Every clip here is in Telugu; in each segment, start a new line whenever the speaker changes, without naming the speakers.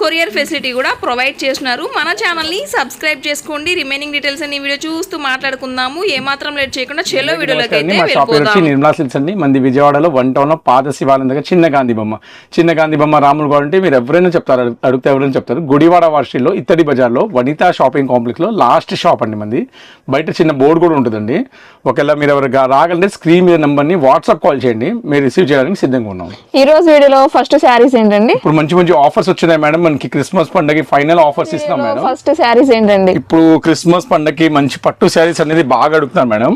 కొరియర్ ఫెసిలిటీ కూడా ప్రొవైడ్ చేస్తున్నారు. మన ఛానల్ని సబ్స్క్రైబ్ చేసుకోండి. రిమైనింగ్ డీటెయిల్స్ అన్ని వీడియో చూస్తూ మాట్లాడుకుందాము. ఏమాత్రం లేట్ చేయకుండా చెలో వీడియోలోకి అయితే
మా షాప్ పేరు వచ్చి
వెళ్ళిపోదాం
నిర్మలా సిల్క్స్ అండి. మంది విజయవాడలో వన్ టౌన్లో పాత శివాలయం దగ్గర చిన్న గాంధీ బొమ్మ. చిన్న గాంధీ బొమ్మ రాములు గారు అంటే మీరు ఎవరైనా చెప్తారు అడుగు- అడిగితే ఎవరైనా చెప్తారు. గుడివాడ వార్షిలో ఇత్తడి బజార్లో వనితా షాపింగ్ కాంప్లెక్స్లో లాస్ట్ షాప్ అండి మంది. బయట చిన్న బోర్డు కూడా ఉంటుందండి. ఒకవేళ మీరు ఎవరు రాగలంటే స్క్రీన్ మీద నెంబర్ని వాట్సాప్ కాల్ చేయండి. మీరు రిసీవ్ చేయడానికి సిద్ధంగా ఉన్నాం.
ఈ రోజు వీడియోలో ఫస్ట్ శారీస్ ఏంటండి?
ఇప్పుడు మంచి మంచి ఆఫర్స్ వచ్చినాయి మేడం. మనకి క్రిస్మస్ పండుగ ఫైనల్ ఆఫర్స్ ఇస్తున్నాం మేడం.
ఫస్ట్ శారీస్ ఏంటండి?
ఇప్పుడు క్రిస్మస్ పండగకి మంచి పట్టు శారీస్ అనేది బాగా అడుగుతున్నారు మేడం.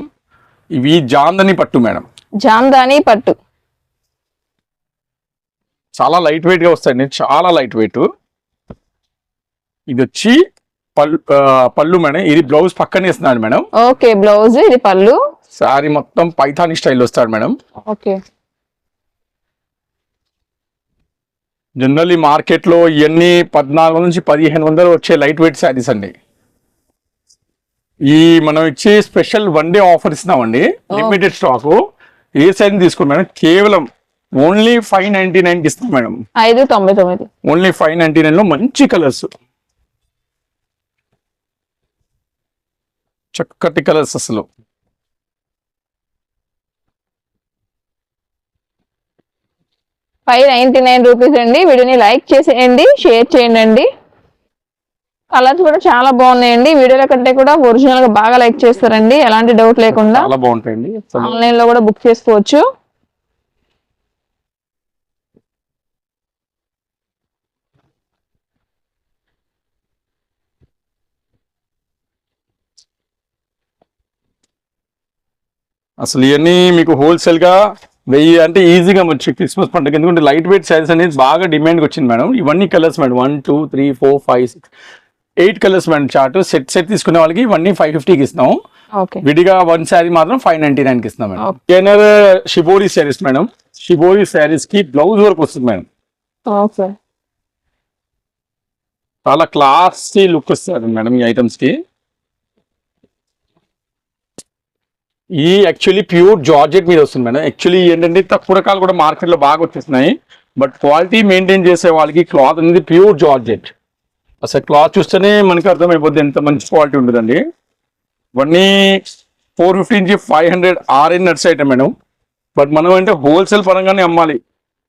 ఇవి జాందని పట్టు మేడం.
జామ్దాని పట్టు.
చాలా లైట్ వెయిట్గా వస్తాయండి. చాలా లైట్ వెయిట్ ఇది వచ్చి పళ్ళు పళ్ళు మేడం. ఇది బ్లౌజ్ పక్కనే ఇస్తున్నాడు మేడం.
ఓకే బ్లౌజ్ ఇది పళ్ళు.
శారీ మొత్తం పైథాని స్టైల్ వస్తాడు మేడం.
ఓకే.
జనరల్లీ మార్కెట్లో ఇవన్నీ పద్నాలుగు నుంచి పదిహేను వందలు వచ్చే లైట్ వెయిట్ శారీస్ అండి. ఈ మనం ఇచ్చే స్పెషల్ వన్ డే ఆఫర్ ఇస్తున్నామండి. Limited stock. ఏ శారీ తీసుకోండి మేడం? కేవలం ఓన్లీ ఫైవ్ నైన్టీ నైన్ ఇస్తాం మేడం.
ఐదు తొంభై తొమ్మిది.
ఓన్లీ ఫైవ్ నైన్టీ నైన్లో మంచి కలర్స్. చక్కటి కలర్స్ అసలు.
ఫైవ్ నైన్టీ నైన్ రూపీస్ అండి. వీడియోని లైక్ చేసేయండి షేర్ చేయండి. కలర్స్ కూడా చాలా బాగున్నాయండి. వీడియోల కంటే కూడా ఒరిజినల్గా బాగా లైక్ చేస్తారండి. ఎలాంటి డౌట్ లేకుండా
బాగుంటాయండి.
ఆన్లైన్లో కూడా బుక్ చేసుకోవచ్చు.
అసలు ఇవన్నీ మీకు హోల్సేల్గా వెయ్యి అంటే ఈజీగా వచ్చి క్రిస్మస్ పండుగ. ఎందుకంటే లైట్ వెయిట్ శారీస్ అనేది బాగా డిమాండ్ వచ్చింది మేడం. ఇవన్నీ colours madam. One two three four five six eight colours madam chart set set తీసుకునే వాళ్ళకి ఇవన్నీ ఫైవ్ ఫిఫ్టీకి ఇస్తాం. విడిగా వన్ శారీ మాత్రం ఫైవ్ నైన్టీ నైన్కి ఇస్తాం మేడం. జనర్ షిబోరి శారీస్ మేడం. షిబోరి శారీస్కి బ్లౌజ్ వర్క్ వస్తుంది మేడం. చాలా క్లాసీ లుక్ వస్తుంది మేడం ఈ ఐటమ్స్కి. ఈ యాక్చువల్లీ ప్యూర్ జార్జెట్ మీద వస్తుంది మేడం. యాక్చువల్లీ ఏంటంటే తక్కువ రకాలు కూడా మార్కెట్లో బాగా వచ్చేస్తున్నాయి. బట్ క్వాలిటీ మెయింటైన్ చేసే వాళ్ళకి క్లాత్ అనేది ప్యూర్ జార్జెట్ అసలు క్లాత్ చూస్తేనే మనకి అర్థమైపోద్ది ఎంత మంచి క్వాలిటీ ఉంటుందండి. ఇవన్నీ ఫోర్ ఫిఫ్టీ నుంచి ఫైవ్ హండ్రెడ్ ఆర్ఎన్ నట్స్ ఐటమ్ మేడం. బట్ మనం అంటే హోల్సేల్ పరంగానే అమ్మాలి.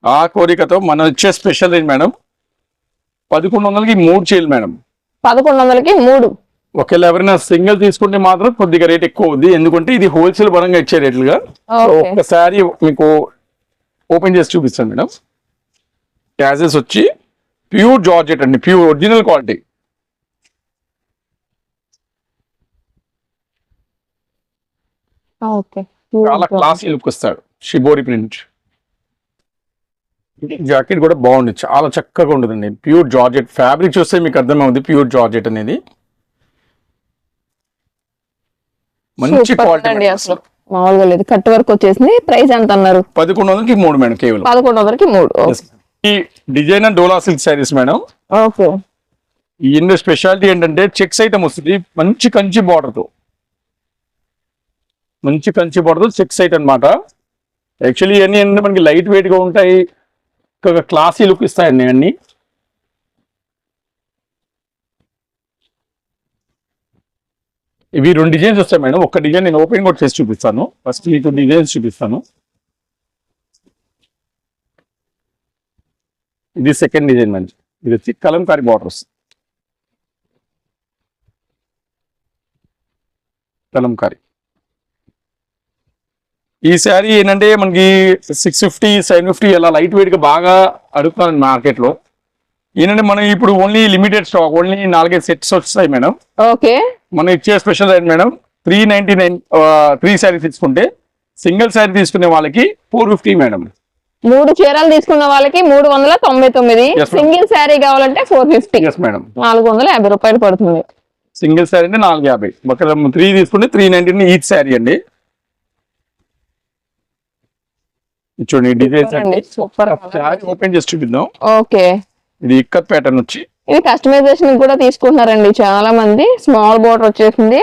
ఆ కోరికతో మనం ఇచ్చే స్పెషల్ ఏంటి మేడం. పదకొండు వందలకి మూడు చేయాలి మేడం.
పదకొండు వందలకి మూడు.
ఒకవేళ ఎవరైనా సింగిల్ తీసుకుంటే మాత్రం కొద్దిగా రేట్ ఎక్కువ ఉంది. ఎందుకంటే ఇది హోల్సేల్ పరంగా ఇచ్చే రేట్లుగా. ఒక్కసారి మీకు ఓపెన్ చేసి చూపిస్తాను మేడం. క్యాజెస్ వచ్చి ప్యూర్ జార్జెట్ అండి. Pure original quality. చాలా క్లాసీ లుక్ వస్తాడు షిబోరి ప్రింట్ జాకెట్ కూడా బాగుంది. చాలా చక్కగా ఉంటుందండి. Pure georgette. ఫ్యాబ్రిక్ చూస్తే మీకు అర్థమవుతుంది ప్యూర్ జార్జెట్ అనేది. మంచి క్వాలిటీ
అండి అసలు. మామూలుగా లేదు. కట్ వర్క్ వచ్చేసింది. ప్రైస్ ఎంత అన్నారు?
పదకొండు వందలకి మూడు మేడం కేవలం.
పదకొండు వందలకి మూడు.
ఈ designer Dola silk saris madam.
Okay.
ఈ ఇందులో స్పెషాలిటీ ఏంటంటే చెక్స్ ఐటమ్ వస్తుంది. మంచి కంచి border తో. మంచి కంచి border తో చెక్స్ ఐట్ అన్నమాట. యాక్చువల్లీ ఇవన్నీ మనకి లైట్ వెయిట్గా ఉంటాయి. క్లాసీ లుక్ ఇస్తాయండి అన్ని ఇవి రెండు డిజైన్స్ వస్తాయి మేడం. ఒక డిజైన్ నేను ఓపెన్ కూడా చేసి చూపిస్తాను. ఫస్ట్ మీకు డిజైన్స్ చూపిస్తాను. ఇది సెకండ్ డిజైన్ మంచి ఇది వచ్చి కలంకారీ బార్డర్స్. కలంకారీ ఈ శారీ ఏంటంటే మనకి సిక్స్ ఫిఫ్టీ సెవెన్ ఫిఫ్టీ అలా లైట్ వెయిట్గా బాగా అడుగుతున్నాను మార్కెట్లో ఏంటంటే మనం ఇప్పుడు ఓన్లీ లిమిటెడ్ స్టాక్ ఓన్లీ నాలుగైదు సెట్స్ వస్తాయి మేడం.
ఓకే.
మనం ఇచ్చే స్పెషల్ ఏంటి madam three ninety nine three sari తీసుకుంటే సింగిల్ శారీ తీసుకునే వాళ్ళకి ఫోర్ ఫిఫ్టీ మేడం.
మూడు చీరలు తీసుకున్న వాళ్ళకి మూడు వందల తొంభై తొమ్మిది. సింగిల్ శారీ కావాలంటే ఫోర్ ఫిఫ్టీ.
మేడం
నాలుగు వందల యాభై రూపాయలు పడుతుంది.
సింగిల్ శారీ అంటే నాలుగు యాభై. ఒక త్రీ తీసుకుంటే త్రీ నైన్టీ ఈచ్ శారీ అండి. చూడండి డిజైన్స్ అండి
సూపర్.
శారీ ఓపెన్ చేసి చూపిద్దాం.
ఓకే.
ఇది ఇక్కత్ ప్యాటర్న్ వచ్చి
ఇది కస్టమైజేషన్ కూడా తీసుకుంటున్నారండి చాలా మంది స్మాల్ బోర్డర్ వచ్చేసింది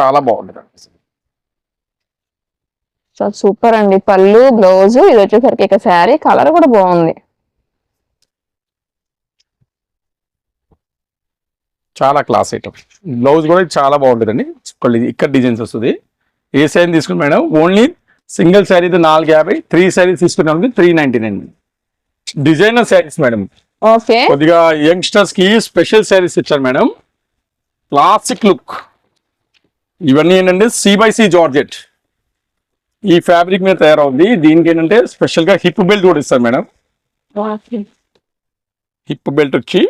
చాలా బాగుంటుంది
సో సూపర్ అండి. పళ్ళు బ్లౌజ్ ఇది వచ్చేసరికి ఇక శారీ కలర్ కూడా బాగుంది.
చాలా క్లాస్ ఐటమ్ బ్లౌజ్ కూడా చాలా బాగుంటుందండి. ఇక్కడ- ఇక్కడ డిజైన్స్ వస్తుంది. ఏ శారీ తీసుకుని మేడం ఓన్లీ సింగిల్ శారీ నాలుగు యాభై త్రీ శారీస్ తీసుకునే three ninety nine designer saris madam.
Okay.
కొద్దిగా యంగ్స్టర్స్కి స్పెషల్ శారీస్ ఇచ్చారు మేడం. Classic look. ఇవన్నీ ఏంటంటే సి బై సి జార్జెట్. ఈ ఫ్యాబ్రిక్ మీద తయారవుద్ది. దీనికి ఏంటంటే స్పెషల్గా హిప్ బెల్ట్ కూడా ఇస్తారు మేడం. హిప్ బెల్ట్ వచ్చి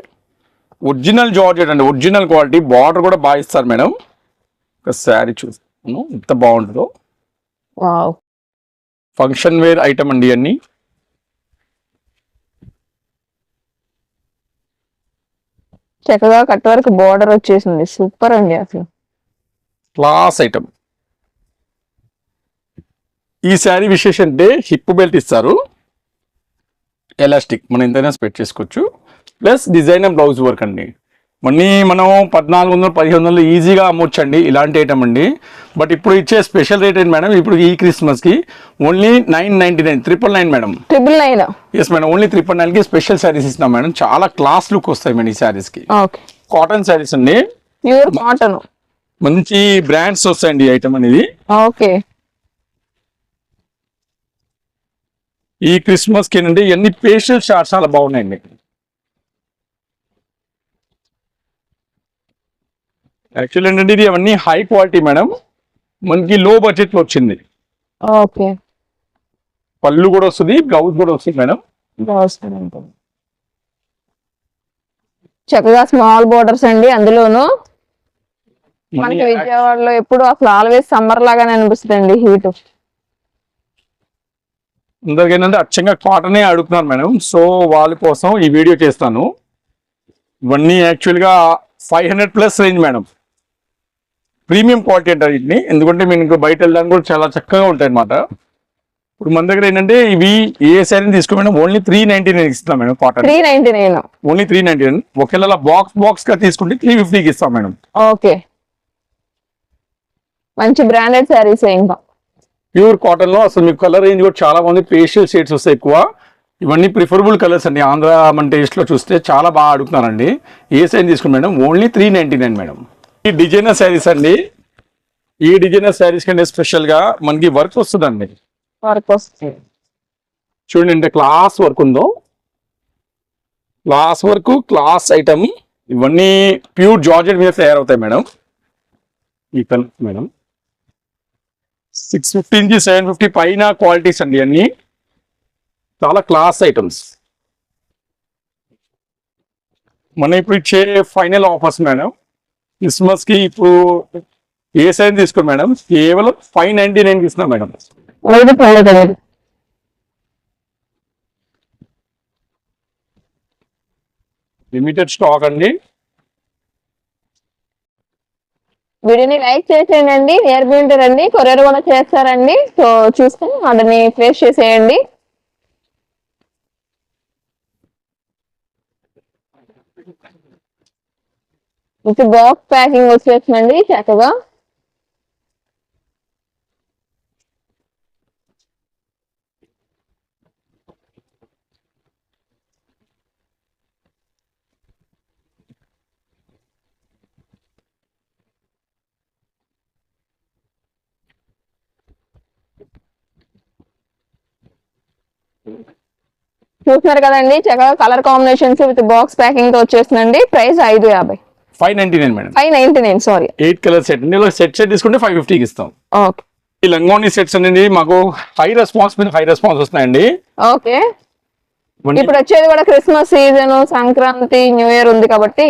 ఒరిజినల్ జార్జెట్ అండి. Original quality. బార్డర్ కూడా బాగా ఇస్తారు మేడం. ఒక శారీ చూస్తాను ఎంత బాగుంటుందో. ఫంక్షన్ వేర్ ఐటమ్ అండి అన్ని
చక్కగా కట్ వరకు బోర్డర్ వచ్చేసింది. సూపర్ అండి అసలు.
క్లాస్ ఐటమ్ ఈ శారీ విశేషం అంటే హిప్ బెల్ట్ ఇస్తారు. ఎలాస్టిక్ మనం ఎంతైనా స్పెట్ చేసుకోవచ్చు. ప్లస్ డిజైనర్ బ్లౌజ్ వర్క్ అండి. మనీ మనం పద్నాలుగు వందలు పదిహేను వందలు ఈజీగా అమ్మొచ్చండి ఇలాంటి ఐటమ్ అండి. బట్ ఇప్పుడు ఇచ్చే స్పెషల్ రేట్ ఏంటి మేడం ఇప్పుడు ఈ క్రిస్మస్కి only nine ninety nine triple nine madam
triple nine
yes madam only triple నైన్కి స్పెషల్ శారీస్ ఇస్తున్నాం మేడం చాలా క్లాస్ లుక్ వస్తాయి మేడం ఈ శారీస్కి కాటన్ శారీస్ అండి.
ప్యూర్ కాటన్
మంచి బ్రాండ్స్ వస్తాయండి ఈ ఐటమ్ అనేది.
ఓకే
ఈ క్రిస్మస్కి ఏంటంటే ఇవన్నీ పేస్టల్ షార్ట్స్ చాలా బాగున్నాయండి. యాక్చువల్ ఏంటంటే ఇది అవన్నీ హై క్వాలిటీ మేడం మనకి లో బడ్జెట్లో వచ్చింది.
ఓకే.
పళ్ళు కూడా వస్తుంది బ్లౌజ్ కూడా వస్తుంది మేడం
చక్కగా స్మాల్ బోర్డర్స్ అండి అందులోను.
మనీ
మనకి విజయవాడలో ఎప్పుడు అసలు ఆల్వేస్ సమ్మర్ లాగానే అనిపిస్తుంది అండి హీట్
అందరికి ఏంటంటే అచ్చంగా కాటనే అడుగుతున్నారు మేడం సో వాళ్ళ కోసం ఈ వీడియో చేస్తాను. ఇవన్నీ యాక్చువల్గా five hundred plus range madam premium quality అంటారు వీటిని. ఎందుకంటే మీకు బయట వెళ్ళడానికి కూడా చాలా చక్కగా ఉంటాయి అనమాట ఇప్పుడు మన దగ్గర ఏంటంటే ఇవి ఏ తీసుకో madam only three ninety nine ఇస్తాం madam cotton
three ninety nine
only three ninety nine ఒకవేళ బాక్స్ బాక్స్గా తీసుకుంటే త్రీ ఫిఫ్టీకి ఇస్తాం మేడం.
ఓకే. మంచి బ్రాండెడ్ శారీస్ ఇంకా?
ప్యూర్ కాటన్లో అసలు మీకు కలర్ రేంజ్ కూడా చాలా బాగుంది. పేషియల్ షేడ్స్ వస్తాయి ఎక్కువ. ఇవన్నీ ప్రిఫరబుల్ కలర్స్ అండి. ఆంధ్ర మన టేస్ట్లో చూస్తే చాలా బాగా అడుగుతున్నారండి. ఏ సైజ్ తీసుకుని madam? Only three ninety nine madam. ఈ డిజైనర్ శారీస్ అండి. ఈ డిజైనర్ శారీస్ కంటే స్పెషల్గా మనకి వర్క్ వస్తుందండి.
వర్క్ వస్తుంది.
చూడండి ఎంత క్లాస్ వర్క్ ఉందో. క్లాస్ వర్క్ క్లాస్ ఐటమ్ ఇవన్నీ ప్యూర్ జార్జెట్ మీద తయారవుతాయి మేడం. ఈ కలర్ మేడం. సిక్స్ ఫిఫ్టీ నుంచి సెవెన్ ఫిఫ్టీ పైన క్వాలిటీస్ అండి అన్ని చాలా క్లాస్ ఐటమ్స్ మన ఇప్పుడు ఇచ్చే ఫైనల్ ఆఫర్స్ మేడం. క్రిస్మస్కి ఇప్పుడు ఏ సైజ్ తీసుకోండి మేడం? కేవలం ఫైవ్ నైన్టీ నైన్కి ఇస్తున్నాం మేడం. లిమిటెడ్ స్టాక్ అండి.
వీడియోని లైక్ చేసేయండి నియర్ బై ఉంటారండి కొరియర్ కూడా చేస్తారండి. సో చూసుకొని వాటిని ప్లేస్ చేసేయండి. విత్ బాక్స్ ప్యాకింగ్ వచ్చేసిందండి చక్కగా. చూస్తున్నారు కదండి చక్కగా కలర్ కాంబినేషన్స్ విత్ బాక్స్ ప్యాకింగ్తో వచ్చేసిందండి ప్రైస్ ఐదు యాభై.
Five ninety nine madam
five ninety nine sorry
eight colour set ఇందులో సెట్ సెట్ తీసుకుంటే ఫైవ్ ఫిఫ్టీకి ఇస్తాం.
ఓకే
ఈ లంగోని సెట్స్ అనేది మాకు హై రెస్పాన్స్ మీద హై రెస్పాన్స్ వస్తున్నాయండి.
ఓకే ఇప్పుడు వచ్చేది కూడా Christmas season Sankranti new year ఉంది కాబట్టి.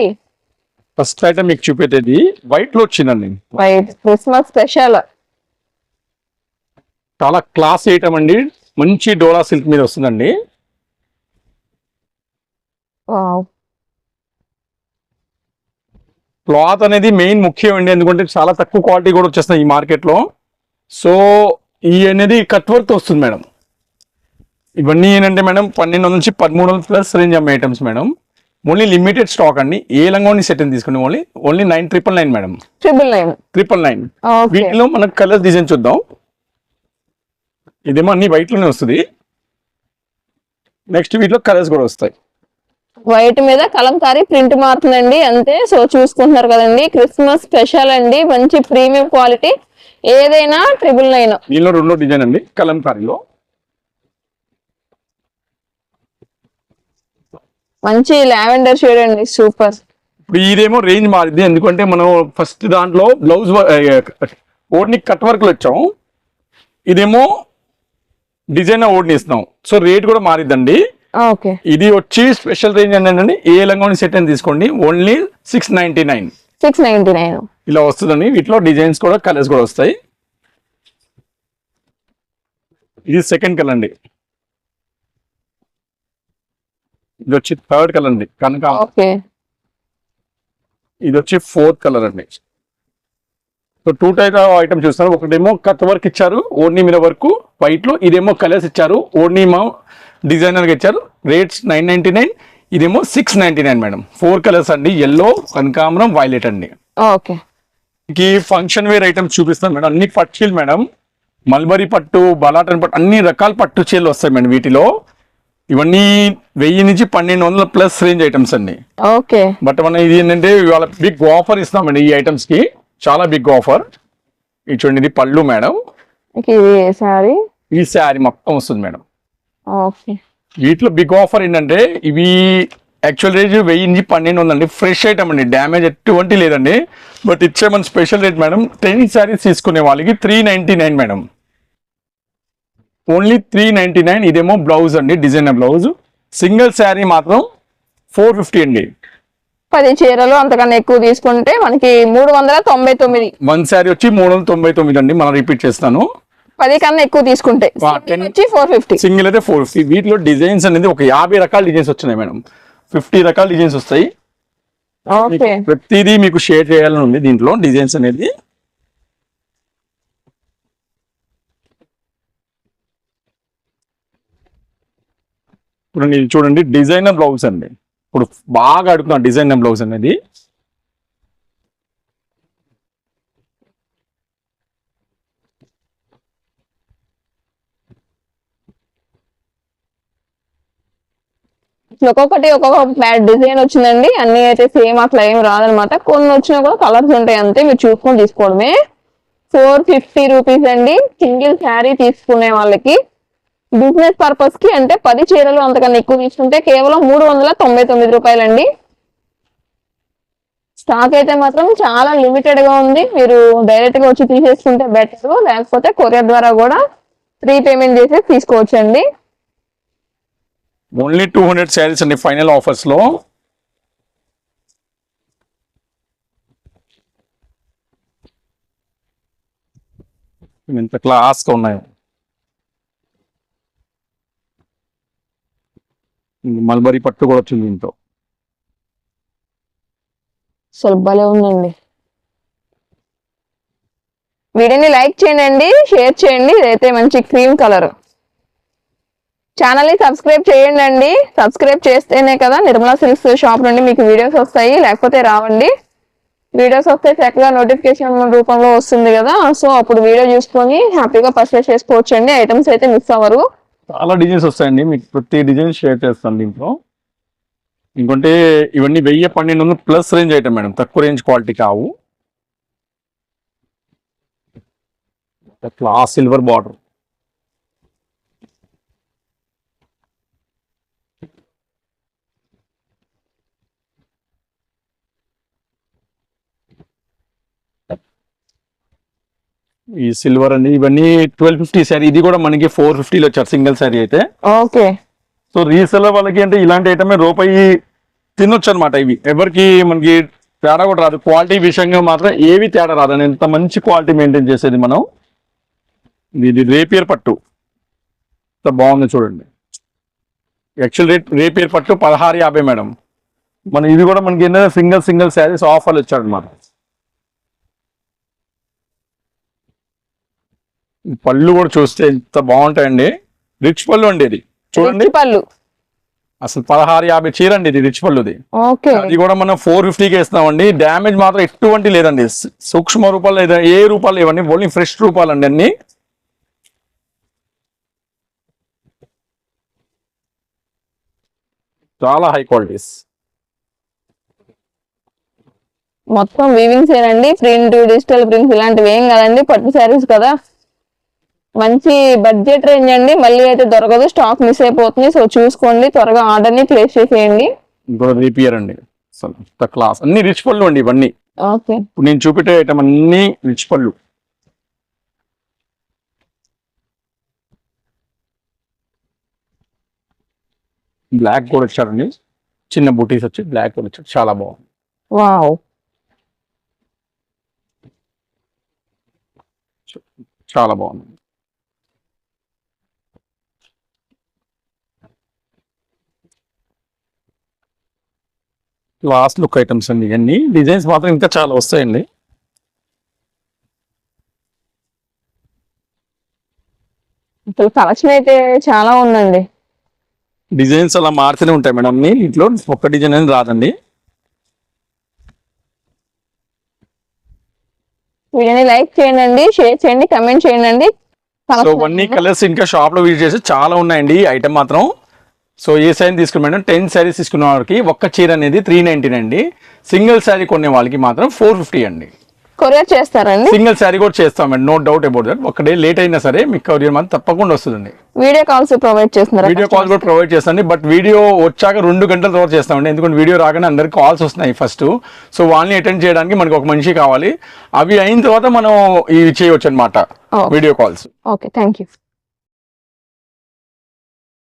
ఫస్ట్ ఐటమ్ మీకు చూపెట్టేది వైట్లో వచ్చిందండి.
వైట్ క్రిస్మస్ స్పెషల్
చాలా క్లాస్ ఐటమ్ అండి. మంచి డోలా సిల్క్ మీద వస్తుందండి. క్లాత్ అనేది మెయిన్ ముఖ్యం అండి. ఎందుకంటే చాలా తక్కువ క్వాలిటీ కూడా వచ్చేస్తున్నాయి ఈ మార్కెట్లో. సో ఈ అనేది కట్ వర్క్ వస్తుంది మేడం. ఇవన్నీ ఏంటంటే మేడం పన్నెండు వందల నుంచి పదమూడు వందల ప్లస్ రేంజ్ అమ్మే items madam. Only limited stock అండి. ఏ లంగోని సెట్ అని తీసుకోండి. Only only nine triple nine madam.
Triple nine.
Triple nine. వీటిలో మనకు కలర్ డిజైన్ చూద్దాం. ఇదేమో అన్ని white లోనే వస్తుంది. నెక్స్ట్ వీటిలో కలర్స్ కూడా వస్తాయి.
వైట్ మీద కలంకారీ ప్రింట్ మారుతుందండి అంతే. సో చూసుకుంటున్నారు కదండి క్రిస్మస్ స్పెషల్ అండి మంచి ప్రీమియం క్వాలిటీ. ఏదైనా ట్రిపుల్ నైన్.
దీనిలో రెండో డిజైన్ అండి కలంకారీలో
మంచి లావెండర్ షేడ్ అండి సూపర్.
ఇప్పుడు ఇదేమో రేంజ్ మారింది ఎందుకంటే మనం ఫస్ట్ దాంట్లో బ్లౌజ్ ఓడ్ని కట్ వర్క్లు వచ్చాం ఇదేమో డిజైన్ ఓడ్ని ఇస్తున్నాం. సో రేట్ కూడా మారిద్దండి. ఇది వచ్చి స్పెషల్ రేంజ్ ఏంటంటే ఏ లంగోని సెట్ అని తీసుకోండి. Only six ninety nine
six ninety nine
ఇలా వస్తుందండి. వీటిలో డిజైన్స్ కూడా కలర్స్ కూడా వస్తాయి. ఇది సెకండ్ కలర్ అండి. ఇది వచ్చి థర్డ్ కలర్ అండి. కనుక ఇది వచ్చి ఫోర్త్ కలర్ అండి. సో టూ టైప్ ఐటమ్ చూస్తారు ఒకటేమో కట్ వర్క్ ఇచ్చారు ఓడ్నీ మీద వరకు. వైట్లో ఇదేమో కలర్స్ ఇచ్చారు ఓడ్నీ మా డిజైనర్గా ఇచ్చారు. రేట్స్ నైన్ నైన్టీ నైన్ ఇదేమో six ninety nine madam. Four colours అండి ఎల్లో కనకాంబరం వైలెట్ అండి.
ఓకే.
ఈ ఫంక్షన్ వేర్ ఐటమ్స్ చూపిస్తాను మేడం. అన్ని పట్టు చీలు మేడం. మల్బరీ పట్టు బలాటన్ పట్టు అన్ని రకాల పట్టు చీరలు వస్తాయి మేడం వీటిలో. ఇవన్నీ వెయ్యి నుంచి పన్నెండు వందల ప్లస్ రేంజ్ ఐటమ్స్ అండి.
ఓకే.
బట్ మనం ఇది ఏంటంటే ఇవాళ బిగ్ ఆఫర్ ఇస్తామండి ఈ ఐటమ్స్కి. చాలా బిగ్ ఆఫర్ ఇది చూడండి ఇది పళ్ళు మేడం. ఈ శారీ మొత్తం వస్తుంది మేడం. వీటిలో బిగ్ ఆఫర్ ఏంటంటే ఇవి యాక్చువల్ రేట్ వెయ్యి నుంచి పన్నెండు వందండి ఫ్రెష్ ఐటమ్ అండి. డ్యామేజ్ ఎటువంటి లేదండి. బట్ ఇచ్చే మన special rate madam ten saris తీసుకునే వాళ్ళకి three ninety nine madam only three ninety nine ఇదేమో బ్లౌజ్ అండి డిజైనర్ బ్లౌజ్ సింగిల్ శారీ మాత్రం ఫోర్ ఫిఫ్టీ అండి.
పది చీరలు అంతకన్నా ఎక్కువ తీసుకుంటే మనకి మూడు వందల తొంభై తొమ్మిది.
వన్ శారీ వచ్చి మూడు వందల తొంభై తొమ్మిది అండి. మనం రిపీట్ చేస్తాను.
పది కన్నా ఎక్కువ తీసుకుంటే. వచ్చి ఫోర్ ఫిఫ్టీ
సింగిల్ అయితే ఫోర్ ఫిఫ్టీ వీటిలో డిజైన్స్ అనేది ఒక యాభై రకాల డిజైన్స్ వచ్చినాయి మేడం. ఫిఫ్టీ రకాల డిజైన్స్ వస్తాయి. ప్రతిదీ మీకు షేర్ చేయాలని ఉంది దీంట్లో డిజైన్స్ అనేది. ఇప్పుడు చూడండి డిజైనర్ బ్లౌజ్ అండి. ఇప్పుడు బాగా అడుగుతున్నా డిజైనర్ బ్లౌజ్ అనేది.
ఒక్కొక్కటి ఒక్కొక్క డిజైన్ వచ్చిందండి. అన్ని అయితే సేమ్ అట్లా ఏం రాదనమాట. కొన్ని వచ్చినా కూడా కలర్స్ ఉంటాయి అంతే. మీరు చూసుకొని తీసుకోవడమే. ఫోర్ ఫిఫ్టీ రూపీస్ అండి. సింగిల్ శారీ తీసుకునే వాళ్ళకి. బిజినెస్ పర్పస్కి అంటే పది చీరలు అంతకన్నా ఎక్కువ తీసుకుంటే కేవలం మూడు వందల తొంభై తొమ్మిది రూపాయలండి. స్టాక్ అయితే మాత్రం చాలా లిమిటెడ్గా ఉంది. మీరు డైరెక్ట్గా వచ్చి తీసేసుకుంటే బెటర్ లేకపోతే కొరియర్ ద్వారా కూడా ప్రీ పేమెంట్ చేసి తీసుకోవచ్చండి.
ఓన్లీ టూ హండ్రెడ్ శారీస్ అండి ఫైనల్ ఆఫర్స్లో. ఇంత క్లాస్గా ఉన్నాయి. మల్బరీ పట్టు కూడా వచ్చింది దీంతో.
అసలు భలే ఉందండి. వీడియోని లైక్ చేయండి షేర్ చేయండి ఇదైతే మంచి క్రీమ్ కలర్. ఛానల్ని సబ్స్క్రైబ్ చేయండి అండి సబ్స్క్రైబ్ చేస్తేనే కదా నిర్మలా సిల్క్స్ షాప్ నుండి మీకు వీడియోస్ వస్తాయి. లేకపోతే రావండి. వీడియోస్ వస్తే చక్కగా నోటిఫికేషన్ రూపంలో వస్తుంది కదా. సో అప్పుడు వీడియో చూసుకొని హ్యాపీగా పర్చేస్ చేసుకోవచ్చు అండి ఐటమ్స్ అయితే మిస్ అవ్వరు.
చాలా డిజైన్స్ వస్తాయండి. మీకు ప్రతి డిజైన్ షేర్ చేస్తాను దీంట్లో. ఇంకొంటే ఇవన్నీ వెయ్యి పన్నెండు వందలు ప్లస్ రేంజ్ ఐటమ్ మేడం. తక్కువ రేంజ్ క్వాలిటీ కావు. క్లాస్ సిల్వర్ బార్డర్ ఈ సిల్వర్ అండి. ఇవన్నీ ట్వెల్వ్ ఫిఫ్టీ సారీ ఇది కూడా మనకి ఫోర్ ఫిఫ్టీలో వచ్చారు సింగిల్ సారీ అయితే.
ఓకే.
సో రీసెలర్ వాళ్ళకి అంటే ఇలాంటి ఐటమే రూపాయి తినొచ్చు అనమాట ఇవి. ఎవరికి మనకి తేడా కూడా రాదు. క్వాలిటీ విషయంగా మాత్రం ఏవి తేడా రాదు. అని ఎంత మంచి క్వాలిటీ మెయింటైన్ చేసేది మనం. ఇది- రేపియర్ పట్టు. ఎంత బాగుంది చూడండి. యాక్చువల్ రేట్ రేపియర్ పట్టు పదహారు యాభై మేడం. మన ఇది కూడా మనకి ఏంటంటే సింగిల్ సింగిల్ శారీస్ ఆఫర్లు ఇచ్చాడు పళ్ళు కూడా చూస్తే ఎంత బాగుంటాయండి. రిచ్ పళ్ళు అండి ఇది. చూడండి.
పళ్ళు.
అసలు పదహారు యాభై చీర అండి ఇది రిచ్ పళ్ళుది
ఓకే.
అది కూడా మనం ఫోర్ ఫిఫ్టీకి ఇస్తున్నామండి. డ్యామేజ్ మాత్రం ఎటువంటి లేదండి. సూక్ష్మ రూపాలు లేదా ఏ రూపాలు ఇవ్వండి ఓన్లీ ఫ్రెష్ రూపాలు అండి అన్ని. చాలా హై క్వాలిటీస్.
మొత్తం వీవింగ్స్ ఏనండి ప్రింట్ డిజిటల్ ప్రింట్స్ ఇలాంటివి ఏం కదండి. పట్టు శారీస్ కదా. మంచి బడ్జెట్ రేంజ్ అండి. మళ్ళీ అయితే దొరకదు. స్టాక్ మిస్ అయిపోతుంది. సో చూసుకోండి. త్వరగా ఆర్డర్ని ప్లేస్ చేసేయండి.
ఇంకో రీపియర్ అండి. క్లాస్ అన్ని రిచ్ పళ్ళు అండి ఇవన్నీ.
ఓకే.
ఇప్పుడు నేను చూపెట్టే ఐటమ్ అన్ని రిచ్ పళ్ళు. బ్లాక్ కూడా వచ్చారండి చిన్న బూటీస్ వచ్చి బ్లాక్ కూడా వచ్చారు చాలా బాగుంది.
వావ్
చాలా బాగుంది. లాస్ట్ లుక్ ఐటమ్స్ అండి ఇవన్నీ. డిజైన్స్ మాత్రం ఇంకా చాలా వస్తాయండి.
అసలు కలెక్షన్ అయితే చాలా ఉందండి.
డిజైన్స్ అలా మారుతూనే ఉంటాయి మేడం అన్ని. ఇంట్లో ఒక్క డిజైన్ అనేది రాదండి.
వీడియోని లైక్ చేయండి షేర్ చేయండి కమెంట్ చేయండి
సో ఇవన్నీ కలర్స్ ఇంకా షాప్లో విజిట్ చేసి చాలా ఉన్నాయండి. ఐటమ్ మాత్రం. సో ఏ సైజ్ తీసుకున్న మేడం? టెన్ శారీస్ తీసుకున్న వాళ్ళకి ఒక్క చీర అనేది త్రీ నైన్టీన్ అండి. సింగిల్ శారీ కొనే వాళ్ళకి మాత్రం ఫోర్ ఫిఫ్టీ అండి.
కొరియర్ చేస్తారండి?
సింగిల్ శారీ కూడా చేస్తాం madam. No doubt about that ఒక డే లేట్ అయినా సరే మీకు కొరియర్ మాత్రం తప్పకుండా వస్తుందండి.
వీడియో కాల్స్ ప్రొవైడ్ చేస్తున్నారా
వీడియో కాల్ కూడా ప్రొవైడ్ చేస్తాండి బట్ వీడియో వచ్చాక రెండు గంటల తర్వాత చేస్తామండి ఎందుకంటే వీడియో రాగానే అందరికి కాల్స్ వస్తున్నాయి ఫస్ట్ సో వాళ్ళని అటెండ్ చేయడానికి మనకు ఒక మనిషి కావాలి. అవి అయిన తర్వాత మనం ఇవి చేయవచ్చు అనమాట. Video calls
okay thank you